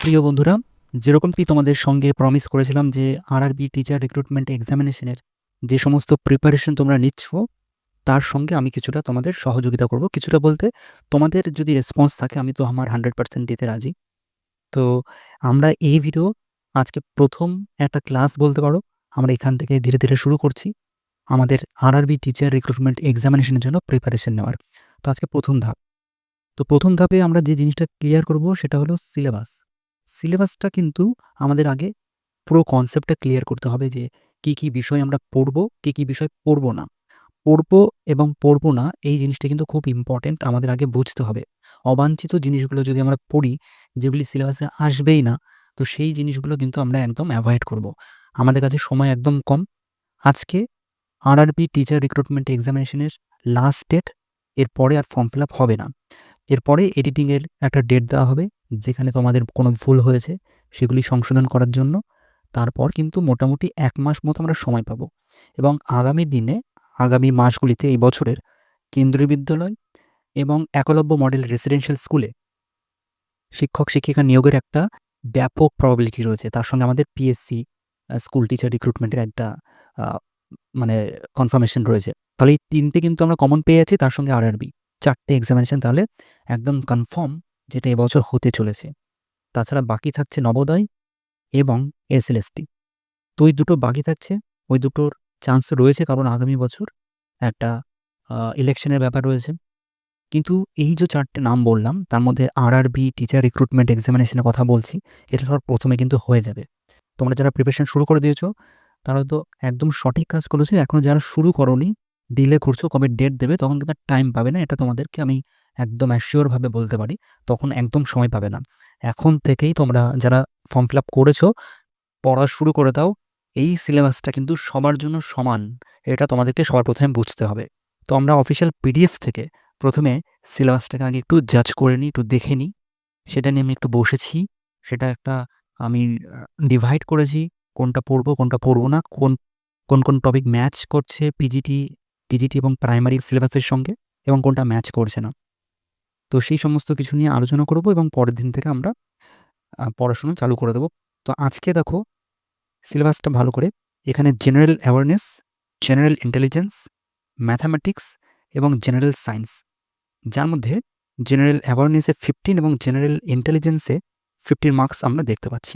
প্রিয় বন্ধুরা, যেরকমটি তোমাদের সঙ্গে প্রমিস করেছিলাম যে আরআরবি টিচার রিক্রুটমেন্ট এক্সামিনেশনের যে সমস্ত প্রিপারেশন তোমরা নিচ্ছ, তার সঙ্গে আমি কিছুটা তোমাদের সহযোগিতা করব। কিছুটা বলতে, তোমাদের যদি রেসপন্স থাকে, আমি তো আমার হান্ড্রেড পার্সেন্ট দিতে রাজি। তো আমরা এই ভিডিও আজকে প্রথম একটা ক্লাস বলতে পারো, আমরা এখান থেকে ধীরে ধীরে শুরু করছি, আমাদের আরআরবি টিচার রিক্রুটমেন্ট এক্সামিনেশনের জন্য প্রিপারেশন নেওয়ার। তো আজকে প্রথম ধাপ। তো প্রথম ধাপে আমরা যে জিনিসটা ক্লিয়ার করব, সেটা হলো সিলেবাস সিলেবাসটা কিন্তু আমাদের আগে পুরো কনসেপ্টটা ক্লিয়ার করতে হবে যে কি কি বিষয় আমরা পড়ব, কি কি বিষয় পড়ব না। পড়ব এবং পড়ব না, এই জিনিসটা কিন্তু খুব ইম্পর্টেন্ট আমাদের আগে বুঝতে হবে। অবাঞ্ছিত জিনিসগুলো যদি আমরা পড়ি, যেগুলি সিলেবাসে আসবেই না, তো সেই জিনিসগুলো কিন্তু আমরা একদম অ্যাভয়েড করব। আমাদের কাছে সময় একদম কম। আজকে আরআরবি টিচার রিক্রুটমেন্ট এক্সামিনেশনের লাস্ট ডেট এরপরে আর ফর্ম ফিল আপ হবে না। এরপরে এডিটিংয়ের একটা ডেট দেওয়া হবে, যেখানে তোমাদের কোনো ভুল হয়েছে, সেগুলি সংশোধন করার জন্য। তারপর কিন্তু মোটামুটি এক মাস মতো আমরা সময় পাবো। এবং আগামী দিনে, আগামী মাসগুলিতে এই বছরের কেন্দ্রীয় বিদ্যালয় এবং একলব্য মডেল রেসিডেন্সিয়াল স্কুলে শিক্ষক শিক্ষিকা নিয়োগের একটা ব্যাপক প্রবাবিলিটি রয়েছে। তার সঙ্গে আমাদের পিএসসি স্কুল টিচার রিক্রুটমেন্টের একটা মানে কনফার্মেশন রয়েছে। তাহলে এই তিনটে কিন্তু আমরা কমন পেয়ে আছি, তার সঙ্গে আরআরবি চারটে এক্সামিনেশন তাহলে একদম কনফার্ম যেটা এবছর হতে চলেছে। তাছাড়া বাকি থাকছে নবোদয় এবং এসএলএসটি তো ওই দুটো বাকি থাকছে, ওই দুটোর চান্স রয়েছে কারণ আগামী বছর একটা ইলেকশনের ব্যাপার রয়েছে। কিন্তু এই যে চারটে নাম বললাম, তার মধ্যে আরআরবি টিচার রিক্রুটমেন্ট এক্সামিনেশনের কথা বলছি, এটা সব প্রথমে কিন্তু হয়ে যাবে। তোমরা যারা প্রিপারেশন শুরু করে দিয়েছ, তারা তো একদম সঠিক কাজ করেছ এখনও যারা শুরু করনি ডিলে করছ, কবে ডেট দেবে, তখন কিন্তু টাইম পাবে না। এটা তোমাদেরকে আমি একদম অ্যাসিওরভাবে বলতে পারি, তখন একদম সময় পাবে না। এখন থেকেই তোমরা যারা ফর্ম ফিল আপ করেছ, পড়া শুরু করে দাও। এই সিলেবাসটা কিন্তু সবার জন্য সমান, এটা তোমাদেরকে সবার প্রথমে বুঝতে হবে। তো আমরা অফিসিয়াল পিডিএফ থেকে প্রথমে সিলেবাসটাকে আগে একটু জাজ করে নিই, একটু দেখে নিই। সেটা নিয়ে আমি একটু বসেছি। সেটা একটা আমি ডিভাইড করেছি, কোনটা পড়ব কোনটা পড়ব না, কোন কোন কোন টপিক ম্যাচ করছে পিজিটি টিজিটি এবং প্রাইমারি সিলেবাসের সঙ্গে এবং কোনটা ম্যাচ করছে না। তো সেই সমস্ত কিছু নিয়ে আলোচনা করব এবং পরের দিন থেকে আমরা পড়াশোনা চালু করে দেবো। তো আজকে দেখো সিলেবাসটা ভালো করে, এখানে general awareness general intelligence mathematics এবং জেনারেল সায়েন্স যার মধ্যে জেনারেল অ্যাওয়ারনেসে ফিফটিন এবং জেনারেল ইন্টেলিজেন্সে ফিফটিন মার্কস আমরা দেখতে পাচ্ছি।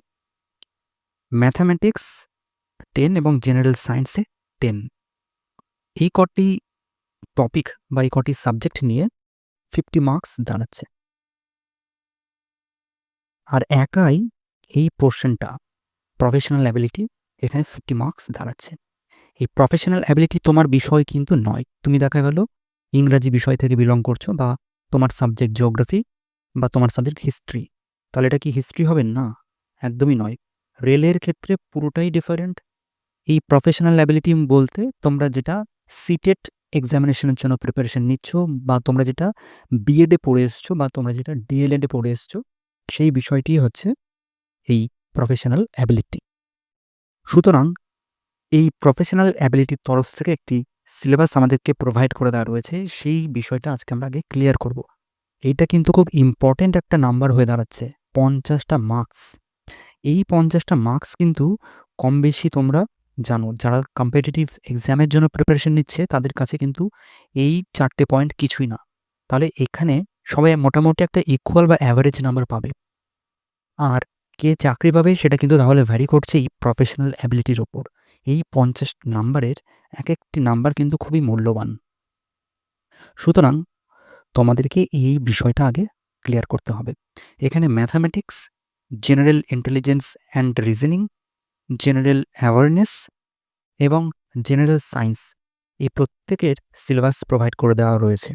ম্যাথামেটিক্স টেন এবং জেনারেল সায়েন্সে টেন এই কটি টপিক বা এই কটি সাবজেক্ট নিয়ে ফিফটি মার্কস দাঁড়াচ্ছে। আর একাই এই পোর্শনটা প্রফেশনাল অ্যাবিলিটি এখানে ফিফটি মার্কস দাঁড়াচ্ছে। এই প্রফেশনাল অ্যাবিলিটি তোমার বিষয় কিন্তু নয়। তুমি দেখা গেল ইংরাজি বিষয় থেকে বিলং করছ বা তোমার সাবজেক্ট জিওগ্রাফি বা তোমার সাবজেক্ট হিস্ট্রি তাহলে এটা কি হিস্ট্রি হবে? না, একদমই নয়। রেলের ক্ষেত্রে পুরোটাই ডিফারেন্ট এই প্রফেশনাল অ্যাবিলিটি বলতে তোমরা যেটা সিটেট এক্সামিনেশনের জন্য প্রিপারেশন নিচ্ছ বা তোমরা যেটা বিএডে পড়ে এসছো বা তোমরা যেটা ডিএলএডে পড়ে এসছো, সেই বিষয়টি হচ্ছে এই প্রফেশনাল অ্যাবিলিটি সুতরাং এই প্রফেশনাল অ্যাবিলিটির তরফ থেকে একটি সিলেবাস আমাদেরকে প্রোভাইড করে দেওয়া রয়েছে, সেই বিষয়টা আজকে আমরা আগে ক্লিয়ার করব। এইটা কিন্তু খুব ইম্পর্ট্যান্ট একটা নাম্বার হয়ে দাঁড়াচ্ছে, পঞ্চাশটা মার্কস এই পঞ্চাশটা মার্কস কিন্তু কম বেশি তোমরা জানো, যারা কম্পিটিটিভ এক্সামের জন্য প্রিপারেশন নিচ্ছে, তাদের কাছে কিন্তু এই চারটে পয়েন্ট কিছুই না। তাহলে এখানে সবাই মোটামুটি একটা ইকুয়াল বা অ্যাভারেজ নাম্বার পাবে। আর কে চাকরি পাবে সেটা কিন্তু তাহলে ভ্যারি করছে এই প্রফেশনাল অ্যাবিলিটির ওপর। এই পঞ্চাশ নাম্বারের এক একটি নাম্বার কিন্তু খুবই মূল্যবান। সুতরাং তোমাদেরকে এই বিষয়টা আগে ক্লিয়ার করতে হবে। এখানে mathematics general intelligence and reasoning general awareness এবং জেনারেল সায়েন্স এই প্রত্যেকের সিলেবাস প্রোভাইড করে দেওয়া রয়েছে।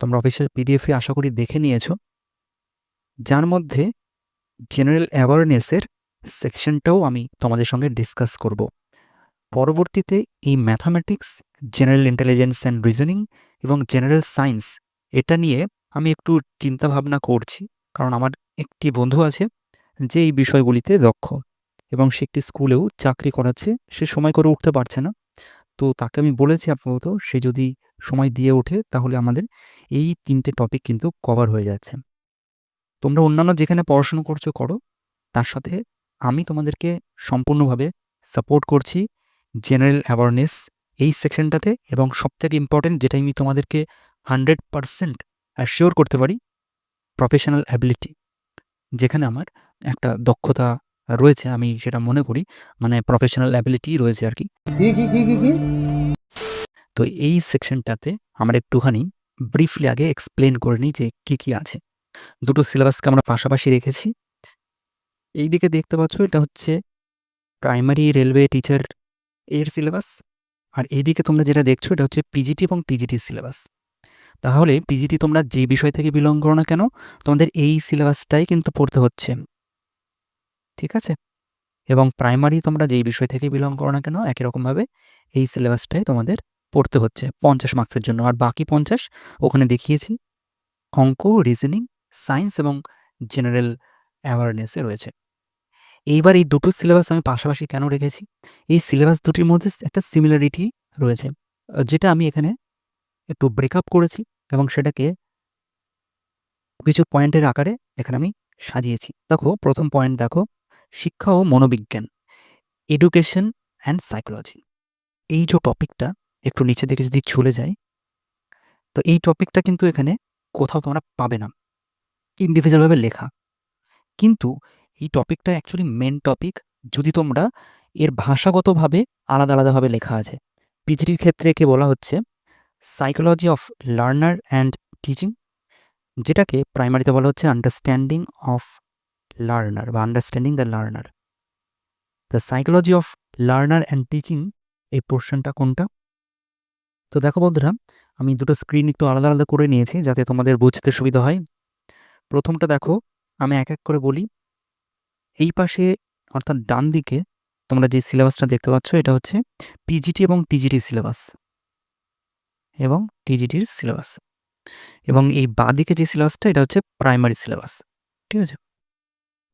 তোমরা অফিসিয়াল পিডিএফে আশা করি দেখে নিয়েছ। যার মধ্যে জেনারেল অ্যাওয়ারনেসের সেকশনটাও আমি তোমাদের সঙ্গে ডিসকাস করব। পরবর্তীতে এই mathematics, general intelligence and reasoning এবং জেনারেল সায়েন্স এটা নিয়ে আমি একটু চিন্তাভাবনা করছি। কারণ আমার একটি বন্ধু আছে যে এই বিষয়গুলিতে দক্ষ। এবং সে একটি স্কুলেও চাকরি করাচ্ছে, সে সময় করে উঠতে পারছে না। তো তাকে আমি বলেছি আপাতত, সে যদি সময় দিয়ে ওঠে, তাহলে আমাদের এই তিনটে টপিক কিন্তু কভার হয়ে যাচ্ছে। তোমরা অন্যান্য যেখানে পড়াশুনো করছ করো, তার সাথে আমি তোমাদেরকে সম্পূর্ণভাবে সাপোর্ট করছি জেনারেল অ্যাওয়ারনেস এই সেকশনটাতে এবং সবথেকে ইম্পর্টেন্ট যেটা আমি তোমাদেরকে হান্ড্রেড পারসেন্ট অ্যাসিওর করতে পারি প্রফেশনাল অ্যাবিলিটি যেখানে আমার একটা দক্ষতা রয়েছে আমি সেটা মনে করি। মানে প্রফেশনাল অ্যাবিলিটি রয়েছে আর কি। তো এই সেকশনটাতে আমরা একটুখানি ব্রিফলি আগে এক্সপ্লেন করে নিই যে কী কী আছে। দুটো সিলেবাসকে আমরা পাশাপাশি রেখেছি। এই দিকে দেখতে পাচ্ছ এটা হচ্ছে প্রাইমারি রেলওয়ে টিচার এর সিলেবাস আর এইদিকে তোমরা যেটা দেখছ এটা হচ্ছে পিজিটি এবং টিজিটি সিলেবাস তাহলে পিজিটি তোমরা যে বিষয় থেকে বিলং করো না কেন তোমাদের এই সিলেবাসটাই কিন্তু পড়তে হচ্ছে। ঠিক আছে? এবং প্রাইমারি তোমরা যেই বিষয় থেকে বিলং করো না কেন একই রকমভাবে এই সিলেবাসটাই তোমাদের পড়তে হচ্ছে পঞ্চাশ মার্কসের জন্য। আর বাকি পঞ্চাশ ওখানে দেখিয়েছি, অঙ্ক রিজনিং সায়েন্স এবং জেনারেল অ্যাওয়ারনেসে রয়েছে। এইবার এই দুটো সিলেবাস আমি পাশাপাশি কেন রেখেছি? এই সিলেবাস দুটির মধ্যে একটা সিমিলারিটি রয়েছে, যেটা আমি এখানে একটু ব্রেকআপ করেছি এবং সেটাকে কিছু পয়েন্টের আকারে এখানে আমি সাজিয়েছি। দেখো, প্রথম পয়েন্ট দেখো শিক্ষা ও মনোবিজ্ঞান এডুকেশন অ্যান্ড সাইকোলজি এই যে টপিকটা একটু নিচে দিকে যদি চলে যায় তো এই টপিকটা কিন্তু এখানে কোথাও তোমরা পাবে না। ইন্ডিভিজুয়ালভাবে লেখা। কিন্তু এই টপিকটা অ্যাকচুয়ালি মেন টপিক যদি তোমরা এর ভাষাগতভাবে আলাদা আলাদাভাবে লেখা আছে। পিজিটির ক্ষেত্রে একে বলা হচ্ছে psychology of learner and teaching যেটাকে প্রাইমারিতে বলা হচ্ছে আন্ডারস্ট্যান্ডিং অফ লার্নার বা understanding the learner the psychology of learner and teaching এই পোর্শনটা কোনটা? তো দেখো বন্ধুরা, আমি দুটো স্ক্রিন একটু আলাদা আলাদা করে নিয়েছি যাতে তোমাদের বুঝতে সুবিধা হয়। প্রথমটা দেখো, আমি এক এক করে বলি। এই পাশে, অর্থাৎ ডান দিকে, তোমরা যে সিলেবাসটা দেখতে পাচ্ছ, এটা হচ্ছে পিজিটি এবং টিজিটি সিলেবাস এবং টিজিটির সিলেবাস এবং এই বাঁ দিকে যে সিলেবাসটা এটা হচ্ছে প্রাইমারি সিলেবাস ঠিক আছে?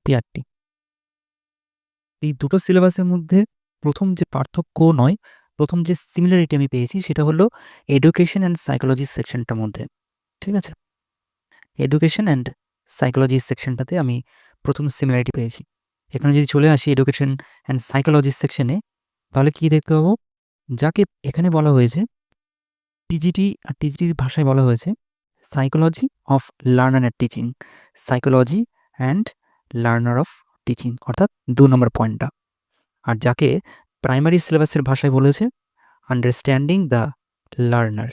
পিআরটি এই দুটো সিলেবাসের মধ্যে প্রথম যে পার্থক্য নয়, প্রথম যে সিমিলারিটি আমি পেয়েছি সেটা হলো এডুকেশন অ্যান্ড সাইকোলজি সেকশনটার মধ্যে, ঠিক আছে? এডুকেশন অ্যান্ড সাইকোলজি সেকশনটাতে আমি প্রথম সিমিলারিটি পেয়েছি। এখানে যদি চলে আসি এডুকেশন অ্যান্ড সাইকোলজি সেকশনে তাহলে কি দেখতে পাবো? যাকে এখানে বলা হয়েছে টিজিটি আর টিজিটি ভাষায় বলা হয়েছে psychology of learner and teaching psychology and learner of teaching অর্থাৎ দু নম্বর পয়েন্টটা আর যাকে প্রাইমারি সিলেবাসের ভাষায় বলেছে আন্ডারস্ট্যান্ডিং দ্য লার্নার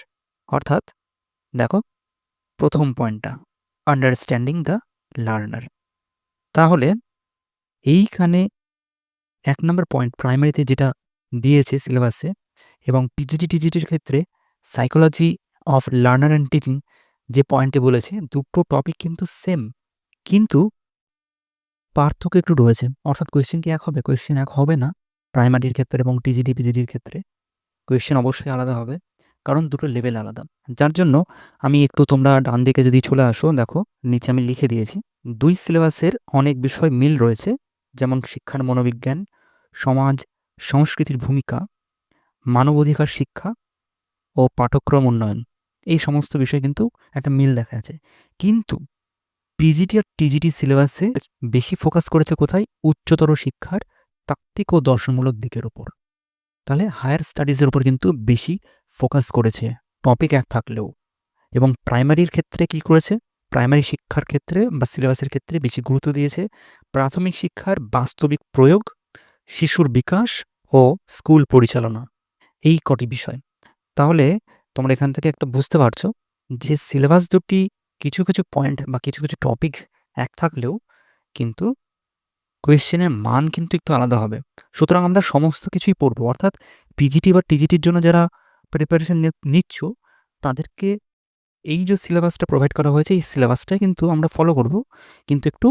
অর্থাৎ, দেখো, প্রথম পয়েন্টটা আন্ডারস্ট্যান্ডিং দ্য লার্নার তাহলে, এইখানে এক নম্বর পয়েন্ট প্রাইমারিতে যেটা দিয়েছে সিলেবাসে এবং পিজিটি টিজিটির ক্ষেত্রে psychology of learner and teaching যে পয়েন্টে বলেছে, দুটো টপিক কিন্তু সেম কিন্তু পার্থক্য একটু রয়েছে। অর্থাৎ কোয়েশ্চেন কি এক হবে? কোয়েশ্চেন এক হবে না। প্রাইমারির ক্ষেত্রে এবং টিজিটি পিজিটির ক্ষেত্রে। কোয়েশ্চেন অবশ্যই আলাদা হবে। কারণ দুটো লেভেল আলাদা। যার জন্য আমি একটু তোমরা ডান দিকে যদি চলে আসো, দেখো, নিচে আমি লিখে দিয়েছি। দুই সিলেবাসের অনেক বিষয় মিল রয়েছে। যেমন শিক্ষার মনোবিজ্ঞান, সমাজ, সংস্কৃতির ভূমিকা, মানবাধিকার শিক্ষা ও পাঠ্যক্রম উন্নয়ন। এই সমস্ত বিষয় কিন্তু একটা মিল দেখা যাচ্ছে। কিন্তু পিজিটি আর টিজিটি সিলেবাসে বেশি ফোকাস করেছে কোথায়? উচ্চতর শিক্ষার তাত্ত্বিক ও দর্শনমূলক দিকের উপর। তাহলে হায়ার স্টাডিজের উপর কিন্তু বেশি ফোকাস করেছে টপিক এক থাকলেও। এবং প্রাইমারির ক্ষেত্রে কি করেছে? প্রাইমারি শিক্ষার ক্ষেত্রে বা সিলেবাসের ক্ষেত্রে বেশি গুরুত্ব দিয়েছে। প্রাথমিক শিক্ষার বাস্তবিক প্রয়োগ, শিশুর বিকাশ ও স্কুল পরিচালনা। এই কটি বিষয়। তাহলে তোমরা এখান থেকে একটা বুঝতে পারছ যে সিলেবাস দুটি কিছু কিছু পয়েন্ট বা কিছু কিছু টপিক এক থাকলেও কিন্তু কোয়েশ্চেনের মান কিন্তু একটু আলাদা হবে। সুতরাং আমরা সমস্ত কিছুই পড়ব। অর্থাৎ পিজিটি বা টিজিটির জন্য যারা প্রিপারেশন নিচ্ছ, তাদেরকে এই যে সিলেবাসটা প্রোভাইড করা হয়েছে, এই সিলেবাসটাই কিন্তু আমরা ফলো করব। কিন্তু একটু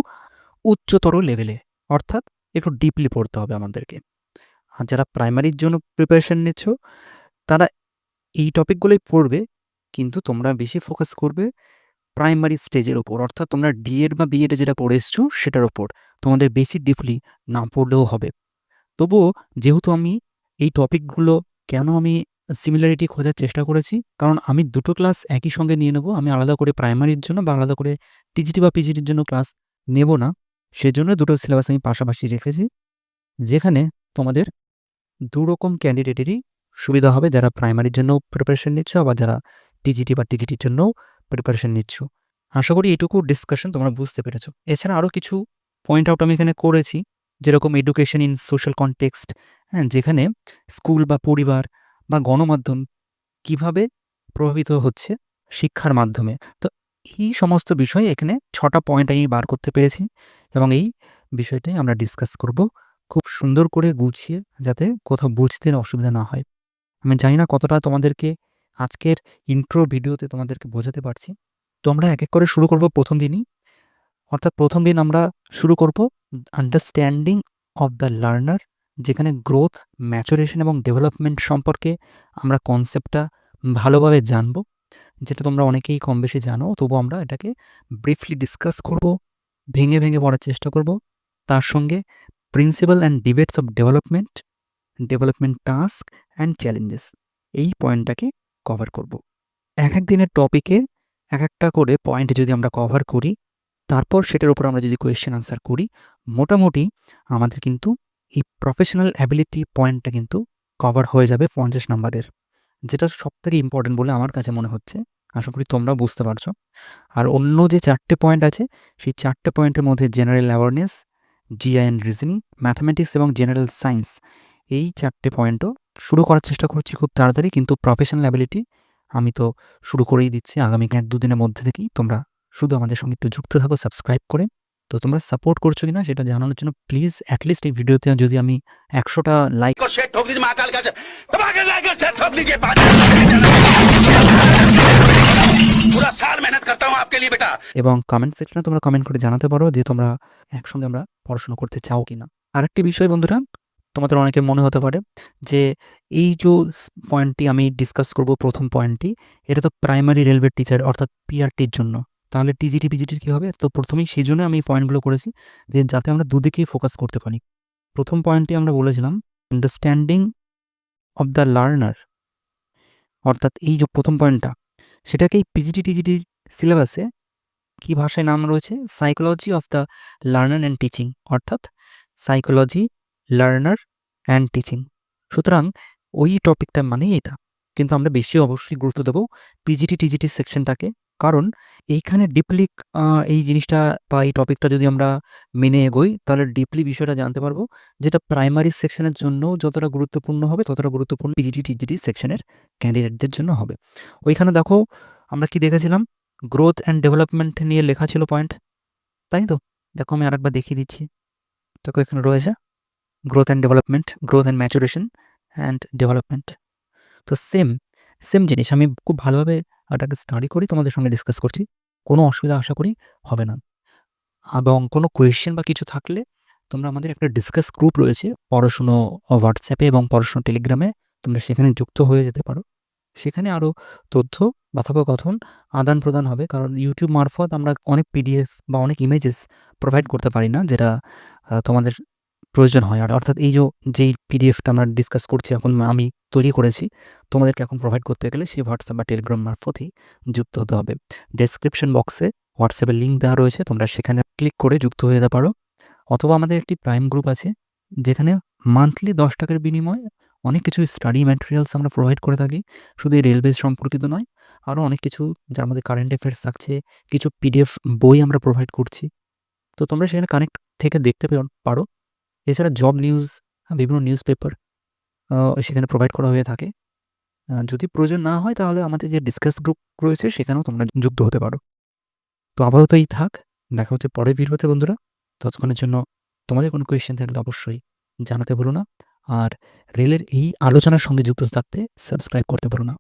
উচ্চতর লেভেলে অর্থাৎ একটু ডিপলি পড়তে হবে আমাদেরকে। আর যারা প্রাইমারির জন্য প্রিপারেশন নিচ্ছ, তারা এই টপিকগুলোই পড়বে, কিন্তু তোমরা বেশি ফোকাস করবে প্রাইমারি স্টেজের ওপর অর্থাৎ তোমরা ডিএড বা বিএডে যেটা পড়ে এসছো, সেটার ওপর তোমাদের বেশি ডিপলি না পড়লেও হবে। তবুও যেহেতু আমি এই টপিকগুলো কেন আমি সিমিলারিটি খোঁজার চেষ্টা করেছি, কারণ আমি দুটো ক্লাস একই সঙ্গে নিয়ে নেব, আমি আলাদা করে প্রাইমারির জন্য বা আলাদা করে টিজিটি বা পিজিটির জন্য ক্লাস নেব না। সেজন্য দুটো সিলেবাস আমি পাশাপাশি রেখেছি, যেখানে তোমাদের দু রকম ক্যান্ডিডেটেরই সুবিধা হবে যারা প্রাইমারির জন্য প্রিপারেশন নিচ্ছ, আবার যারা টিজিটি বা টিজিটির জন্যও প্রিপারেশন নিচ্ছ। আশা করি এটুকু ডিসকাশন তোমরা বুঝতে পেরেছ। এছাড়া আরও কিছু পয়েন্ট আউট আমি এখানে করেছি, যেরকম এডুকেশন ইন সোশ্যাল কনটেক্সট হ্যাঁ যেখানে স্কুল বা পরিবার বা গণমাধ্যম কীভাবে প্রভাবিত হচ্ছে শিক্ষার মাধ্যমে। তো এই সমস্ত বিষয় এখানে ছটা পয়েন্ট আমি বার করতে পেরেছি এবং এই বিষয়টাই আমরা ডিসকাস করব খুব সুন্দর করে গুছিয়ে যাতে কোথাও বুঝতে অসুবিধা না হয়। আমি জানি না কতটা তোমাদেরকে আজকের ইন্ট্রো ভিডিওতে তোমাদেরকে বোঝাতে পারছি। তো আমরা এক এক করে শুরু করব প্রথম দিনই। অর্থাৎ প্রথম দিন আমরা শুরু করব আন্ডারস্ট্যান্ডিং অফ দ্য লার্নার যেখানে গ্রোথ ম্যাচুরেশন এবং ডেভেলপমেন্ট সম্পর্কে আমরা কনসেপ্টটা ভালোভাবে জানব। যেটা তোমরা অনেকেই কম বেশি জানো, তবু আমরা এটাকে ব্রিফলি ডিসকাস করব, ভেঙে ভেঙে পড়ার চেষ্টা করব। তার সঙ্গে principal and debates of development development task and challenges এই পয়েন্টটাকে কভার করব। এক এক দিনের টপিকে এক একটা করে পয়েন্ট যদি আমরা কভার করি, তারপর সেটার উপর আমরা যদি কোয়েশ্চেন আনসার করি, মোটামুটি আমাদের কিন্তু এই প্রফেশনাল অ্যাবিলিটি পয়েন্টটা কিন্তু কভার হয়ে যাবে পঞ্চাশ নাম্বারের যেটা সব থেকে ইম্পর্টেন্ট বলে আমার কাছে মনে হচ্ছে। আশা করি তোমরা বুঝতে পারছ। আর অন্য যে চারটে পয়েন্ট আছে, সেই চারটে পয়েন্টের মধ্যে general awareness GI and reasoning mathematics এবং জেনারেল সায়েন্স এই চারটে পয়েন্টও শুরু করার চেষ্টা করছি খুব তাড়াতাড়ি কিন্তু প্রফেশনাল অ্যাবিলিটি আমি তো শুরু করেই দিচ্ছি আগামী এক দুদিনের মধ্যে থেকেই। তোমরা শুধু আমাদের সঙ্গে একটু যুক্ত থাকো সাবস্ক্রাইব করে। তো তোমরা সাপোর্ট করছ কিনা সেটা জানানোর জন্য প্লিজ অ্যাটলিস্ট এই ভিডিওতে যদি আমি একশোটা লাইক এবং কমেন্ট সেকশনে তোমরা কমেন্ট করে জানাতে পারো যে তোমরা একসঙ্গে আমরা পড়াশোনা করতে চাও কিনা। আরেকটি বিষয় বন্ধুরা তোমাদের অনেকের মনে হতে পারে যে এই যে পয়েন্টটি আমি ডিসকাস করব, প্রথম পয়েন্টটি এটা তো প্রাইমারি রেলওয়ে টিচার অর্থাৎ পিআরটির জন্য। তাহলে টিজিটি পিজিটির কী হবে? তো প্রথমেই সেই জন্য আমি পয়েন্টগুলো করেছি যে যাতে আমরা দুদিকেই ফোকাস করতে পারি। প্রথম পয়েন্টটি আমরা বলেছিলাম আন্ডারস্ট্যান্ডিং অফ দ্য লার্নার অর্থাৎ এই যে প্রথম পয়েন্টটা সেটাকেই পিজিটি টিজিটি সিলেবাসে কি ভাষায় নাম রয়েছে? Psychology of the learner and teaching অর্থাৎ সাইকোলজি লার্নার অ্যান্ড টিচিং সুতরাং ওই টপিকটা মানেই এটা। কিন্তু আমরা বেশি অবশ্যই গুরুত্ব দেবো পিজিটি টিজিটি সেকশনটাকে কারণ এইখানে ডিপলি এই জিনিসটা বা এই টপিকটা যদি আমরা মেনে এগোই, তাহলে ডিপলি বিষয়টা জানতে পারব যেটা প্রাইমারি সেকশনের জন্য যতটা গুরুত্বপূর্ণ হবে, ততটা গুরুত্বপূর্ণ পিজিটি টিজিটি সেকশনের ক্যান্ডিডেটদের জন্য হবে। ওইখানে দেখো আমরা কি দেখেছিলাম? গ্রোথ অ্যান্ড ডেভেলপমেন্ট নিয়ে লেখা ছিল পয়েন্ট তাই তো? দেখো আমি আরেকবার দেখিয়ে দিচ্ছি। দেখো এখানে রয়েছে। Growth and development growth and maturation and development তো সেম সেম জিনিস। আমি খুব ভালোভাবে এটাকে স্টাডি করি, তোমাদের সঙ্গে ডিসকাস করছি। কোনো অসুবিধা আশা করি হবে না। এবং কোনো কোয়েশ্চেন বা কিছু থাকলে তোমরা আমাদের একটা ডিসকাস গ্রুপ রয়েছে, পড়াশুনো হোয়াটসঅ্যাপে এবং পড়াশুনো টেলিগ্রামে তোমরা সেখানে যুক্ত হয়ে যেতে পারো। সেখানে আরও তথ্য, কথোপকথন আদান প্রদান হবে। কারণ ইউটিউব মারফত আমরা অনেক পিডিএফ বা অনেক ইমেজেস প্রোভাইড করতে পারি না, যেটা তোমাদের প্রয়োজন হয়। আর অর্থাৎ এই যেই পিডিএফটা আমরা ডিসকাস করছি, এখন আমি তৈরি করেছি, তোমাদেরকে এখন প্রোভাইড করতে গেলে সেই হোয়াটসঅ্যাপ বা টেলিগ্রাম মারফতই যুক্ত হতে হবে। ডেসক্রিপশন বক্সে হোয়াটসঅ্যাপের লিঙ্ক দেওয়া রয়েছে, তোমরা সেখানে ক্লিক করে যুক্ত হয়ে যেতে পারো। অথবা আমাদের একটি প্রাইম গ্রুপ আছে, যেখানে মান্থলি দশ টাকার বিনিময়ে অনেক কিছু স্টাডি ম্যাটেরিয়ালস আমরা প্রোভাইড করে থাকি। শুধু এই রেলওয়ে সম্পর্কিত নয়, আরও অনেক কিছু যার মধ্যে কারেন্ট অ্যাফেয়ার্স থাকছে, কিছু পিডিএফ বই আমরা প্রোভাইড করছি। তো তোমরা সেখানে কানেক্ট থেকে দেখতে পারো এছাড়া জব নিউজ বিভিন্ন নিউজ পেপার সেখানে প্রোভাইড করা হয়ে থাকে। যদি প্রয়োজন না হয় তাহলে আমাদের যে ডিসকাস গ্রুপ রয়েছে সেখানেও তোমরা যুক্ত হতে পারো। তো আপাতত এই থাক, দেখা হচ্ছে পরের ভিডিওতে বন্ধুরা। ততক্ষণের জন্য তোমাদের কোনো কোয়েশ্চেন থাকলে অবশ্যই জানাতে ভুলো না। আর রেলের এই আলোচনার সঙ্গে যুক্ত থাকতে সাবস্ক্রাইব করতে পারো না।